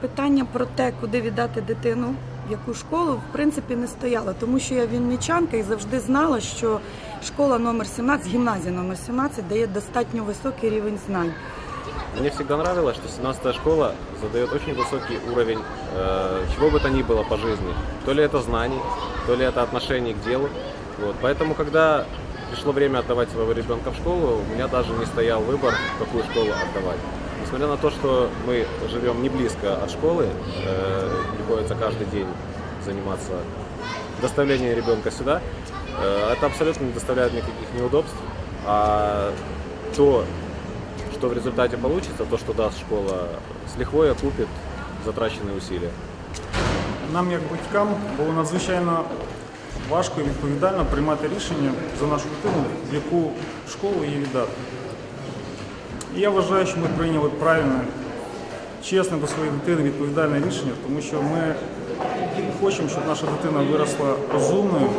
Питання про те, куди віддати дитину, в яку школу, в принципі, не стояло, тому що я вінничанка і завжди знала, що школа номер 17, гімназія номер 17 дає достатньо високий рівень знань. Мне всегда нравилось, что 17-я школа задает очень высокий уровень э, чего бы то ни было по жизни. То ли это знаний, то ли это отношение к делу. Вот. Поэтому, когда пришло время отдавать своего ребенка в школу, у меня даже не стоял выбор, в какую школу отдавать. Несмотря на то, что мы живем не близко от школы, э, приходится каждый день заниматься доставлением ребенка сюда, э, это абсолютно не доставляет никаких неудобств. А то, что в результате получится, то, что даст школа, с лихвой окупит затраченные усилия. Нам, як батькам, було надзвичайно важко і відповідально приймати рішення за нашу дитину, в яку школу її віддати. Я вважаю, що ми прийняли правильне, чесне до своєї дитини відповідальне рішення, тому що ми хочемо, щоб наша дитина виросла розумною,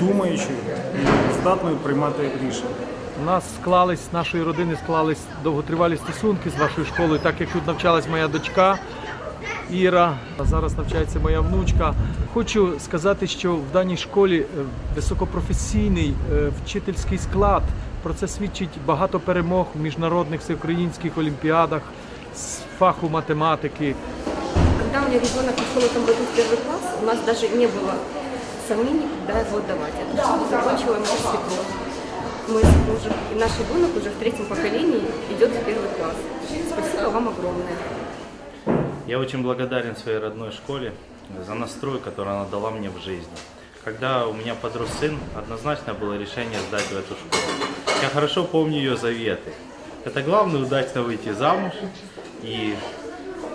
думаючою і здатною приймати рішення. У нас склались, нашої родини склались довготривалі стосунки з вашою школою, так як тут навчалась моя дочка Іра, а зараз навчається моя внучка. Хочу сказати, що в даній школі е, високопрофесійний е, вчительський склад. Про це свідчить багато перемог в міжнародних всеукраїнських олімпіадах з фаху математики. Когда у меня ребенок пошел в этом году в первый класс, у нас даже не было сомнений, куда его отдавать. Это всё закончила моя свекровь. Мы с мужем, и наш ребенок уже в третьем поколении идет в первый класс. Спасибо вам огромное. Я очень благодарен своей родной школе за настрой, который она дала мне в жизни. Когда у меня подрос сын, однозначно было решение сдать в эту школу. Я хорошо помню ее заветы. Это главное удачно выйти замуж и,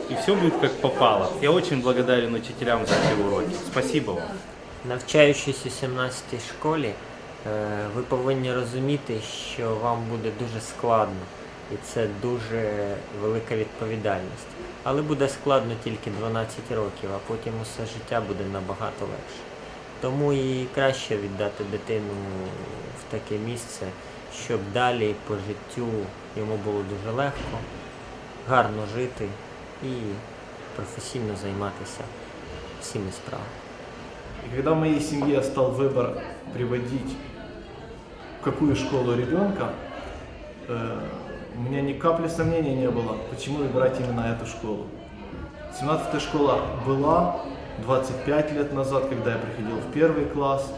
и все будет как попало. Я очень благодарен учителям за эти уроки. Спасибо вам. Навчаючись у 17-й школі, е, ви повинні розуміти, що вам буде дуже складно, і це дуже велика відповідальність. Але буде складно тільки 12 років, а потім усе життя буде набагато легше. Тому і краще віддати дитину в таке місце, щоб далі по життю йому було дуже легко, гарно жити і професійно займатися всіми справами. И когда в моей семье стал выбор приводить в какую школу ребенка, э, у меня ни капли сомнений не было, почему выбирать именно эту школу. 17-я школа была 25 лет назад, когда я приходил в первый класс,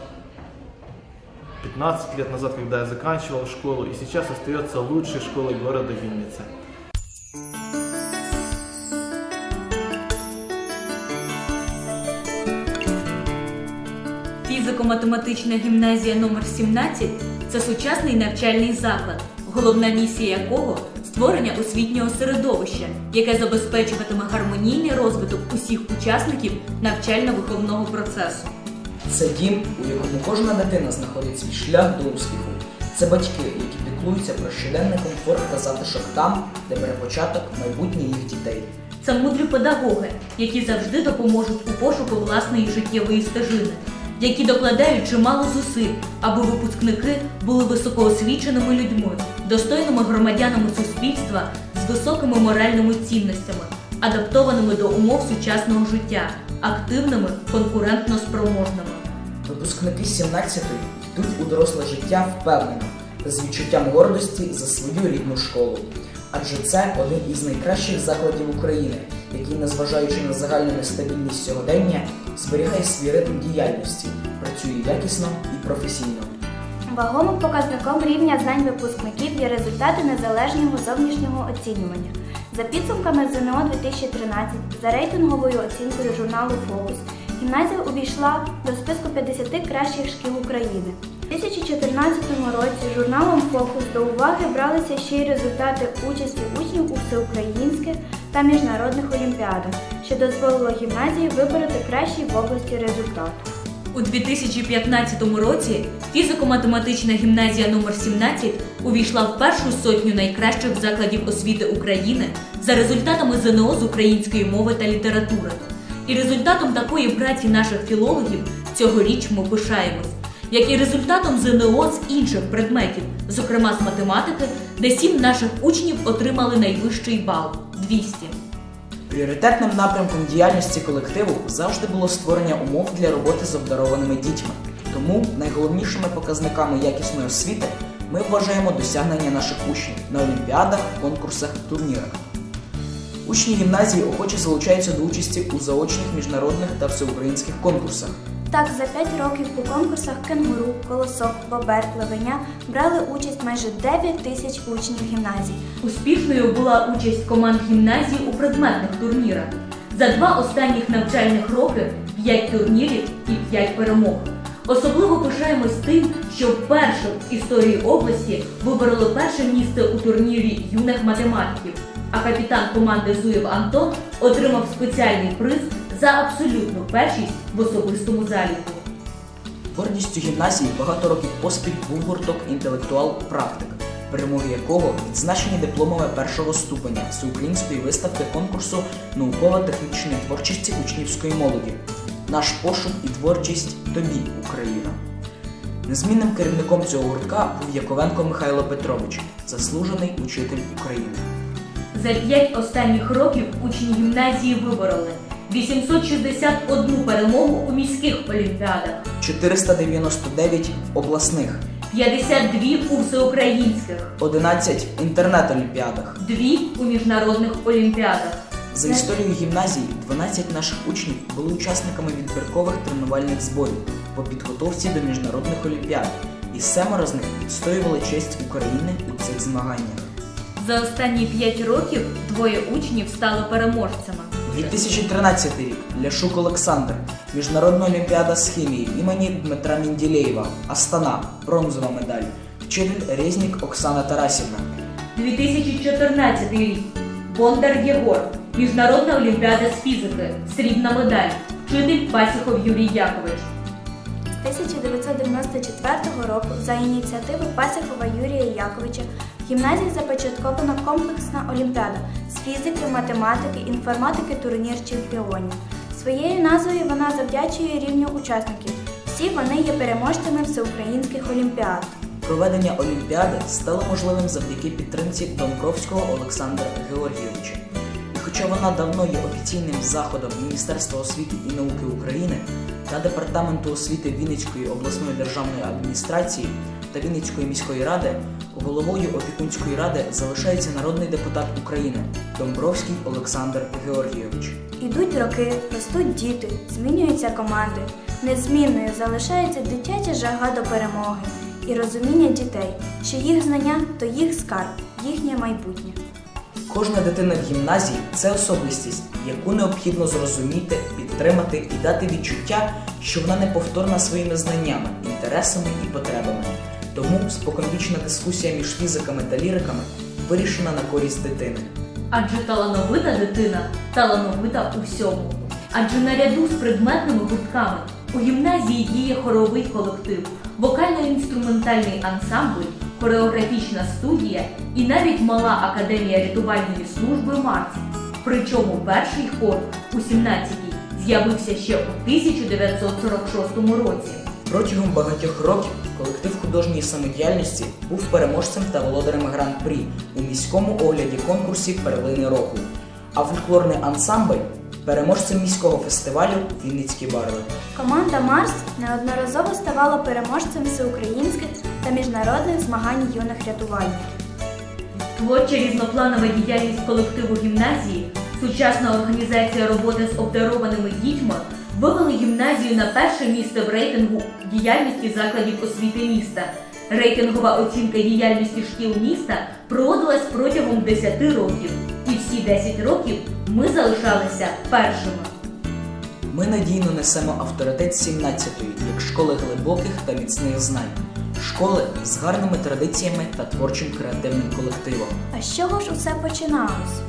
15 лет назад, когда я заканчивал школу, и сейчас остается лучшей школой города Винницы. Фізико-математична гімназія номер 17 це сучасний навчальний заклад, головна місія якого створення освітнього середовища, яке забезпечуватиме гармонійний розвиток усіх учасників навчально-виховного процесу. Це дім, у якому кожна дитина знаходить свій шлях до успіху. Це батьки, які піклуються про щоденний комфорт та затишок там, де бере початок майбутнє їх дітей. Це мудрі педагоги, які завжди допоможуть у пошуку власної життєвої стежини, які докладають чимало зусиль, аби випускники були високоосвіченими людьми, достойними громадянами суспільства з високими моральними цінностями, адаптованими до умов сучасного життя, активними, конкурентно спроможними. Випускники 17-ї йдуть у доросле життя впевнено з відчуттям гордості за свою рідну школу. Адже це один із найкращих закладів України, який, незважаючи на загальну нестабільність сьогодення, зберігає свій ритм діяльності, працює якісно і професійно. Вагомим показником рівня знань випускників є результати незалежного зовнішнього оцінювання. За підсумками ЗНО 2013 за рейтинговою оцінкою журналу Фокус гімназія увійшла до списку 50 кращих шкіл України. У 2014 році журналом Фокус до уваги бралися ще й результати участі учнів у всеукраїнських та міжнародних олімпіадах, що дозволило гімназії вибороти кращий в області результат. У 2015 році фізико-математична гімназія номер 17 увійшла в першу сотню найкращих закладів освіти України за результатами ЗНО з української мови та літератури. І результатом такої праці наших філологів цьогоріч ми пишаємось, як і результатом ЗНО з інших предметів, зокрема з математики, де сім наших учнів отримали найвищий бал 200. Пріоритетним напрямком діяльності колективу завжди було створення умов для роботи з обдарованими дітьми. Тому найголовнішими показниками якісної освіти ми вважаємо досягнення наших учнів на олімпіадах, конкурсах, турнірах. Учні гімназії охоче залучаються до участі у заочних міжнародних та всеукраїнських конкурсах. Так, за 5 років у конкурсах Кенгуру, Колосок, Бобер, Левеня брали участь майже 9 тисяч учнів гімназій. Успішною була участь команд гімназії у предметних турнірах. За два останніх навчальних роки 5 турнірів і 5 перемог. Особливо пишаємось тим, що вперше в історії області вибороли перше місце у турнірі юних математиків. А капітан команди Зуєв Антон отримав спеціальний приз за абсолютну першість в особистому заліку. Гордістю гімназії багато років поспіль був гурток інтелектуал-практик, перемоги якого відзначені дипломами першого ступеня всеукраїнської виставки конкурсу науково-технічної творчості учнівської молоді. Наш пошук і творчість тобі, Україна. Незмінним керівником цього гуртка був Яковенко Михайло Петрович, заслужений учитель України. За п'ять останніх років учні гімназії вибороли 861 перемогу у міських олімпіадах, 499 в обласних, 52 у всеукраїнських, 11 в інтернет-олімпіадах. 2 у міжнародних олімпіадах. За історією гімназії 12 наших учнів були учасниками відбіркових тренувальних зборів по підготовці до міжнародних олімпіад, і семеро з них відстоювали честь України у цих змаганнях. За останні 5 років двоє учнів стали переможцями. 2013 рік Ляшук Олександр, Міжнародна олімпіада з хімії імені Дмитра Мінділеєва, Астана, бронзова медаль, вчитель Резнік Оксана Тарасівна. 2014 рік Бондар Єгор, Міжнародна олімпіада з фізики, срібна медаль, вчитель Пасіхов Юрій Якович. З 1994 року за ініціативи Пасіхова Юрія Яковича гімназії започаткована комплексна олімпіада з фізики, математики, інформатики, турнір чемпіонів. Своєю назвою вона завдячує рівню учасників. Всі вони є переможцями всеукраїнських олімпіад. Проведення Олімпіади стало можливим завдяки підтримці Донкровського Олександра Георгійовича. Хоча вона давно є офіційним заходом Міністерства освіти і науки України та Департаменту освіти Вінницької обласної державної адміністрації та Вінницької міської ради, головою опікунської ради залишається народний депутат України Домбровський Олександр Георгійович. Ідуть роки, ростуть діти, змінюються команди. Незмінною залишається дитяча жага до перемоги і розуміння дітей, що їх знання то їх скарб, їхнє майбутнє. Кожна дитина в гімназії це особистість, яку необхідно зрозуміти, підтримати і дати відчуття, що вона неповторна своїми знаннями, інтересами і потребами. Тому споконвічна дискусія між фізиками та ліриками вирішена на користь дитини. Адже талановита дитина талановита у всьому. Адже наряду з предметними гуртками у гімназії діє хоровий колектив, вокально-інструментальний ансамбль, хореографічна студія і навіть мала академія рятувальної служби Марс. Причому перший хор у 17-й з'явився ще у 1946 році. Протягом багатьох років колектив художньої самодіяльності був переможцем та володарем гран-прі у міському огляді конкурсі Перлини року, а фольклорний ансамбль переможцем міського фестивалю Вінницькі барви. Команда Марс неодноразово ставала переможцем всеукраїнських та міжнародних змагань юних рятувальників. Творча різнопланова діяльність колективу гімназії, сучасна організація роботи з обдарованими дітьми вивели гімназію на перше місце в рейтингу діяльності закладів освіти міста. Рейтингова оцінка діяльності шкіл міста проводилась протягом 10 років, і всі 10 років ми залишалися першими. Ми надійно несемо авторитет 17-ї як школи глибоких та міцних знань, школи з гарними традиціями та творчим креативним колективом. А з чого ж усе починалось?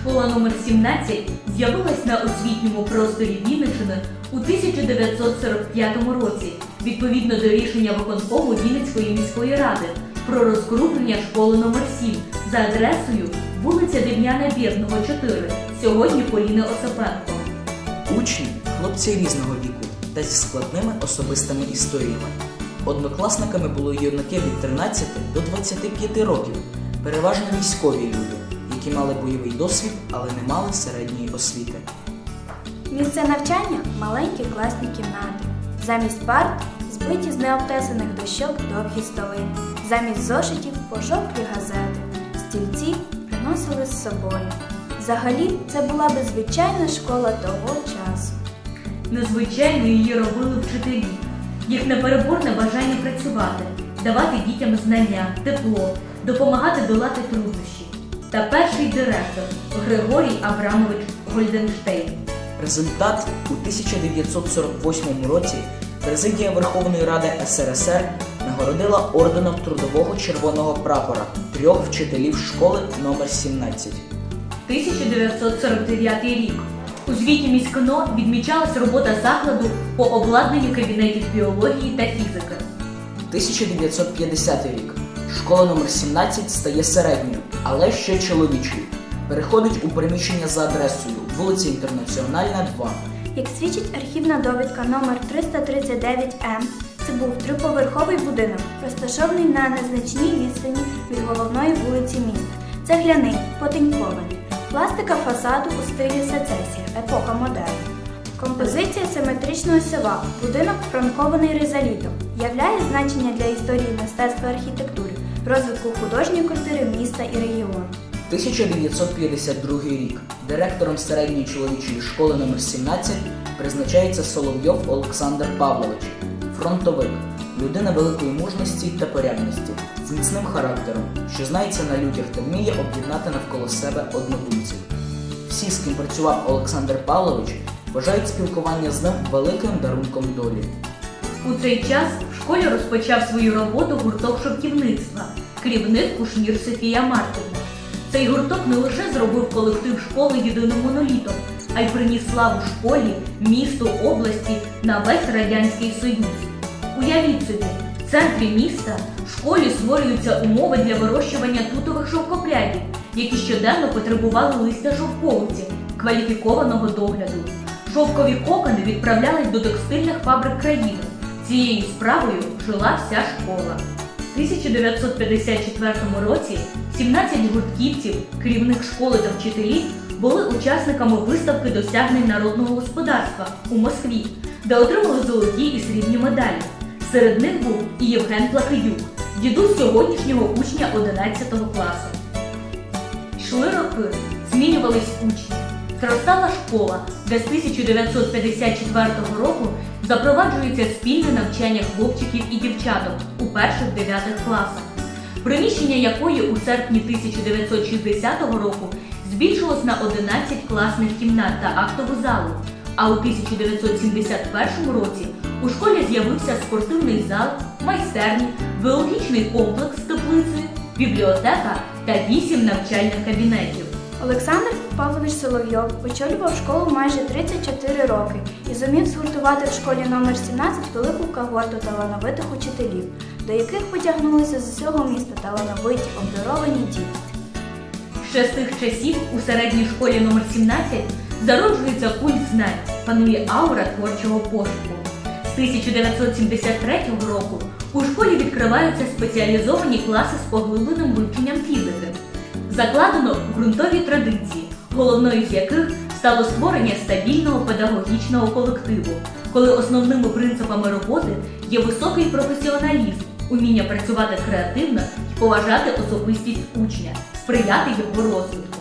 Школа номер 17 з'явилась на освітньому просторі Вінниччини у 1945 році, відповідно до рішення виконкому Вінницької міської ради про розкрупнення школи номер 7 за адресою вулиця Дем'яна Бєдного, 4, сьогодні Поліни Осипенко. Учні хлопці різного віку та зі складними особистими історіями. Однокласниками були юнаки від 13 до 25 років, переважно військові люди, які мали бойовий досвід, але не мали середньої освіти. Місце навчання маленькі класні кімнати. Замість парт збиті з необтесаних дощок довгі столи. Замість зошитів пожовклі газети. Стільці приносили з собою. Взагалі, це була би звичайна школа того часу. Незвичайною її робили вчителі. Їх непереборне бажання працювати, давати дітям знання, тепло, допомагати долати труднощі. Та перший директор Григорій Абрамович Гольденштейн. Результат у 1948 році президія Верховної Ради СРСР нагородила орденом Трудового Червоного прапора трьох вчителів школи номер 17. 1949 рік. У звіті міськно відмічалась робота закладу по обладнанню кабінетів біології та фізики. 1950 рік. Школа номер 17 стає середньою, але ще чоловічою. Переходить у приміщення за адресою вулиця Інтернаціональна, 2. Як свідчить архівна довідка номер 339М, це був триповерховий будинок, розташований на незначній відстані від головної вулиці міста. Цегляний, потенькований. Пластика фасаду у стилі сецесія, епоха модерну. Композиція симетричного села, будинок франкований ризалітом, являє значення для історії мистецтва архітектури, розвитку художньої культури міста і регіону. 1952 рік. Директором середньої чоловічої школи номер 17 призначається Соловйов Олександр Павлович, фронтовик, людина великої мужності та порядності, міцним характером, що знається на людях та вміє об'єднати навколо себе однодумців. Всі, з ким працював Олександр Павлович, вважають спілкування з ним великим дарунком долі. У цей час в школі розпочав свою роботу гурток шовківництва, керівник Кушнір Софія Мартівна. Цей гурток не лише зробив колектив школи єдиним монолітом, а й приніс славу школі, місту, області на весь Радянський Союз. Уявіть собі, в центрі міста в школі створюються умови для вирощування тутових шовкопрядів, які щоденно потребували листя шовковиці, кваліфікованого догляду. Шовкові кокони відправлялись до текстильних фабрик країни. Цією справою жила вся школа. У 1954 році 17 гуртківців, керівник школи та вчителі були учасниками виставки досягнень народного господарства у Москві, де отримали золоті і срібні медалі. Серед них був і Євген Плакидюк, дідусь сьогоднішнього учня 11 класу. Йшли роки, змінювались учні. Зростала школа, де з 1954 року запроваджується спільне навчання хлопчиків і дівчаток у перших дев'ятих класах, приміщення якої у серпні 1960 року збільшилось на 11 класних кімнат та актову залу. А у 1971 році у школі з'явився спортивний зал, майстерні, біологічний комплекс з теплицею, бібліотека та 8 навчальних кабінетів. Олександр Павлович Соловйов очолював школу майже 34 роки і зумів згуртувати в школі номер 17 велику когорту талановитих учителів, до яких потягнулися з усього міста талановиті обдаровані діти. Ще з тих часів у середній школі номер 17 зароджується культ знань, панує аура творчого пошуку. З 1973 року у школі відкриваються спеціалізовані класи з поглибленим вивченням фізики. Закладено ґрунтові традиції, головною з яких стало створення стабільного педагогічного колективу, коли основними принципами роботи є високий професіоналізм, уміння працювати креативно і поважати особистість учня, сприяти його розвитку.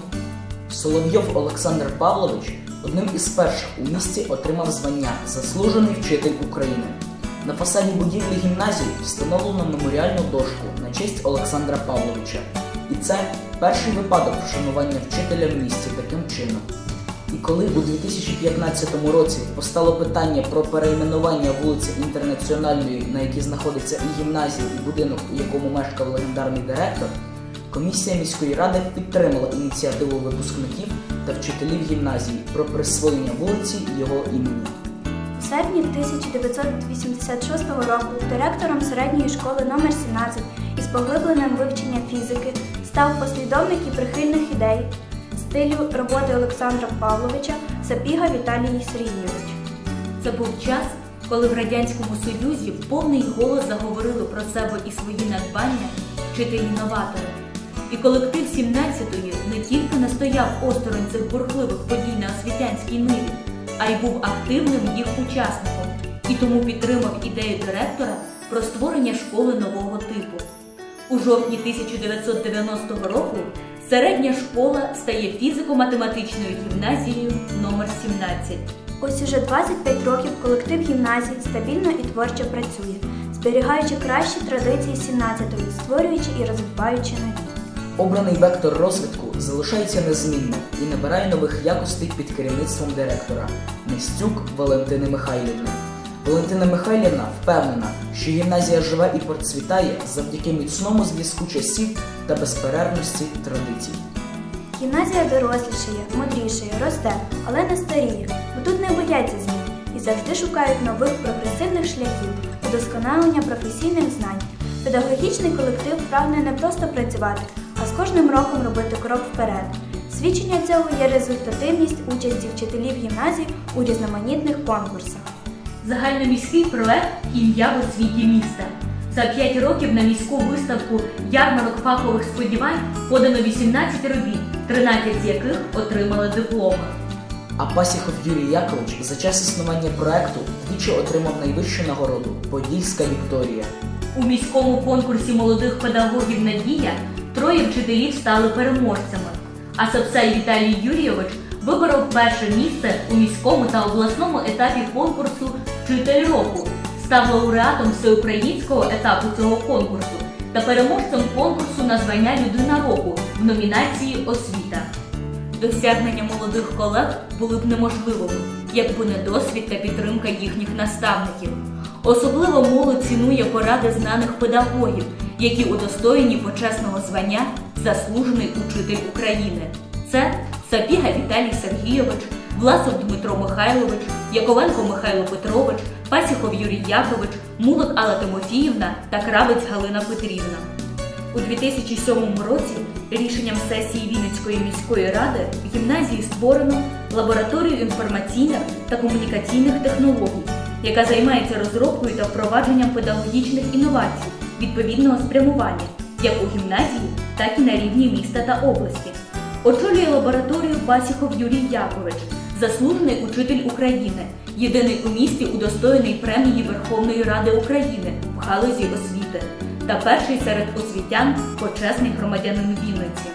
Соловйов Олександр Павлович одним із перших у місті отримав звання Заслужений вчитель України. На фасаді будівлі гімназії встановлено меморіальну дошку на честь Олександра Павловича. І це перший випадок вшанування вчителя в місті таким чином. І коли у 2015 році постало питання про перейменування вулиці Інтернаціональної, на якій знаходиться і гімназія, і будинок, у якому мешкав легендарний директор, комісія міської ради підтримала ініціативу випускників та вчителів гімназії про присвоєння вулиці його імені. У серпні 1986 року директором середньої школи номер 17 із поглибленням вивчення фізики став послідовник і прихильних ідей стилю роботи Олександра Павловича Сапіга Віталій Сергійович. Це був час, коли в Радянському Союзі в повний голос заговорили про себе і свої надбання вчителі-новатори. І колектив 17-ї не тільки не стояв осторонь цих бурхливих подій на освітянській ниві, а й був активним їх учасником і тому підтримав ідею директора про створення школи нового типу. У жовтні 1990 року середня школа стає фізико-математичною гімназією номер 17. Ось уже 25 років колектив гімназії стабільно і творчо працює, зберігаючи кращі традиції 17-ї, створюючи і розвиваючи нові. Обраний вектор розвитку залишається незмінним і набирає нових якостей під керівництвом директора Нестюк Валентини Михайлівни. Валентина Михайлівна впевнена, що гімназія живе і процвітає завдяки міцному зв'язку часів та безперервності традицій. Гімназія дорослішає, мудрішає, росте, але не старіє, бо тут не бояться змін і завжди шукають нових прогресивних шляхів, удосконалення професійних знань. Педагогічний колектив прагне не просто працювати, а з кожним роком робити крок вперед. Свідчення цього є результативність участі вчителів гімназії у різноманітних конкурсах. Загальноміський проект Ім'я в освіті міста. За 5 років на міську виставку Ярмарок фахових сподівань подано 18 робіт, 13 з яких отримали дипломи. А Пасіхов Юрій Якович за час існування проекту двічі отримав найвищу нагороду Подільська Вікторія. У міському конкурсі молодих педагогів Надія троє вчителів стали переможцями. А Сапсай Віталій Юрійович виборов перше місце у міському та обласному етапі конкурсу Вчитель року, став лауреатом всеукраїнського етапу цього конкурсу та переможцем конкурсу на звання Людина року в номінації Освіта. Досягнення молодих колег були б неможливими, якби не досвід та підтримка їхніх наставників. Особливо молодь цінує поради знаних педагогів, які удостоєні почесного звання Заслужений учитель України. Це Сапіга Віталій Сергійович, Власов Дмитро Михайлович, Яковенко Михайло Петрович, Пасіхов Юрій Якович, Мулот Алла Тимофіївна та Кравець Галина Петрівна. У 2007 році рішенням сесії Вінницької міської ради в гімназії створено лабораторію інформаційних та комунікаційних технологій, яка займається розробкою та впровадженням педагогічних інновацій відповідного спрямування як у гімназії, так і на рівні міста та області. Очолює лабораторію Басіхов Юрій Якович, заслужений учитель України, єдиний у місті удостоєний премії Верховної Ради України в галузі освіти та перший серед освітян почесний громадянин Вінниці.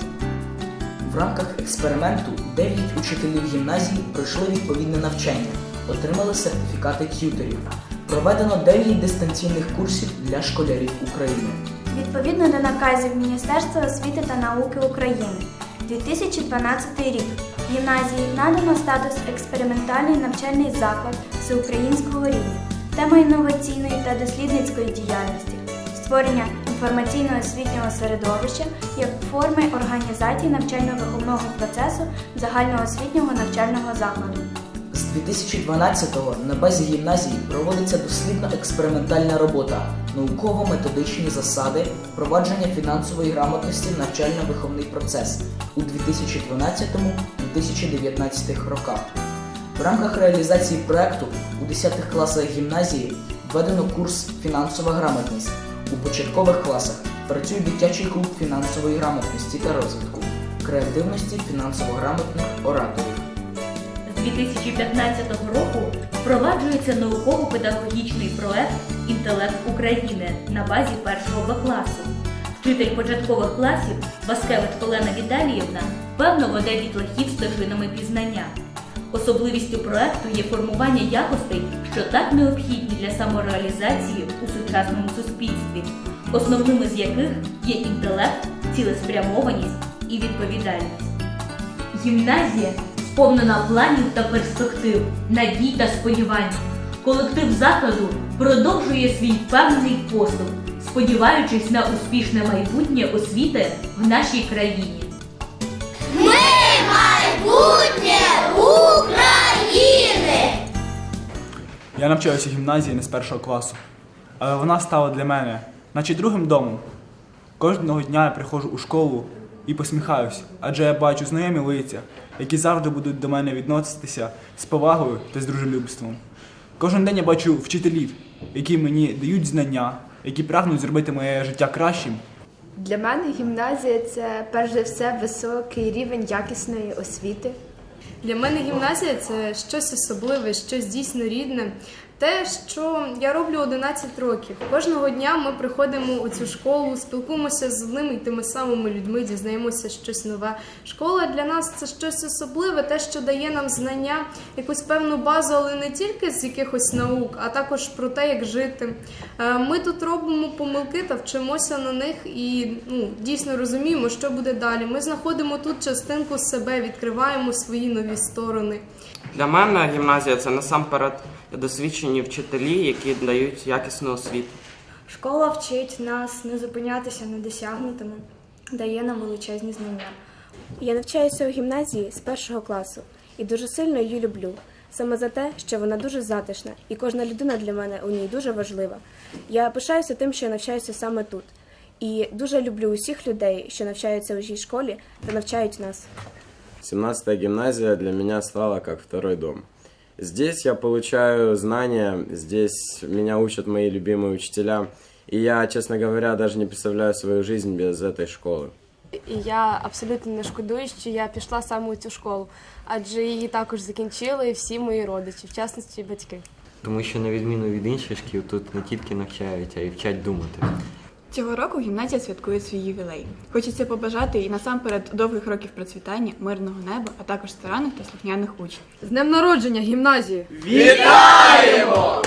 В рамках експерименту 9 учителів гімназії пройшли відповідне навчання, отримали сертифікати т'ютерів. Проведено 9 дистанційних курсів для школярів України. Відповідно до наказів Міністерства освіти та науки України, 2012 рік гімназії надано статус експериментальний навчальний заклад всеукраїнського рівня, тема інноваційної та дослідницької діяльності, створення інформаційно-освітнього середовища як форми організації навчально-виховного процесу загальноосвітнього навчального закладу. З 2012-го на базі гімназії проводиться дослідно-експериментальна робота, науково-методичні засади, впровадження фінансової грамотності в навчально-виховний процес у 2012-2019 роках. В рамках реалізації проекту у 10 класах гімназії введено курс Фінансова грамотність. У початкових класах працює дитячий клуб фінансової грамотності та розвитку, креативності фінансово-грамотних ораторів. З 2015 року впроваджується науково-педагогічний проект Інтелект України на базі першого Б класу. Вчитель початкових класів Васкевич Олена Віталіївна певно веде дітлахів стежинами пізнання. Особливістю проекту є формування якостей, що так необхідні для самореалізації у сучасному суспільстві, основними з яких є інтелект, цілеспрямованість і відповідальність. Гімназія сповнена планів та перспектив, надій та сподівань. Колектив закладу продовжує свій впевнений поступ, сподіваючись на успішне майбутнє освіти в нашій країні. Ми майбутнє України! Я навчаюся в гімназії не з першого класу, але вона стала для мене, наче другим домом. Кожного дня я приходжу у школу і посміхаюся, адже я бачу знайомі лиця, які завжди будуть до мене відноситися з повагою та з дружелюбством. Кожен день я бачу вчителів, які мені дають знання, які прагнуть зробити моє життя кращим Для мене гімназія це перш за все високий рівень якісної освіти. Для мене гімназія це щось особливе, щось дійсно рідне. Те, що я роблю 11 років. Кожного дня ми приходимо у цю школу, спілкуємося з одними й тими самими людьми, дізнаємося щось нове. Школа для нас це щось особливе, те, що дає нам знання, якусь певну базу, але не тільки з якихось наук, а також про те, як жити. Е, Ми тут робимо помилки та вчимося на них і ну, дійсно розуміємо, що буде далі. Ми знаходимо тут частинку себе, відкриваємо свої нові сторони. Для мене гімназія це насамперед досвідчені вчителі, які дають якісну освіту. Школа вчить нас не зупинятися на досягнутому, дає нам величезні знання. Я навчаюся у гімназії з першого класу і дуже сильно її люблю. Саме за те, що вона дуже затишна, і кожна людина для мене у ній дуже важлива. Я пишаюся тим, що я навчаюся саме тут. І дуже люблю усіх людей, що навчаються у цій школі та навчають нас. 17-я гимназия для меня стала как второй дом. Здесь я получаю знания, здесь меня учат мои любимые учителя, и я, честно говоря, даже не представляю свою жизнь без этой школы. І я абсолютно не шкодую, що я пішла саме у цю школу, адже її також закінчили всі мої родичі, в частності батьки. Тому що, на відміну від інших шкіл, тут не тільки навчають, а й вчать думати. Цього року гімназія святкує свій ювілей. Хочеться побажати і насамперед довгих років процвітання, мирного неба, а також старанних та слухняних учнів. З днем народження гімназії! Вітаємо!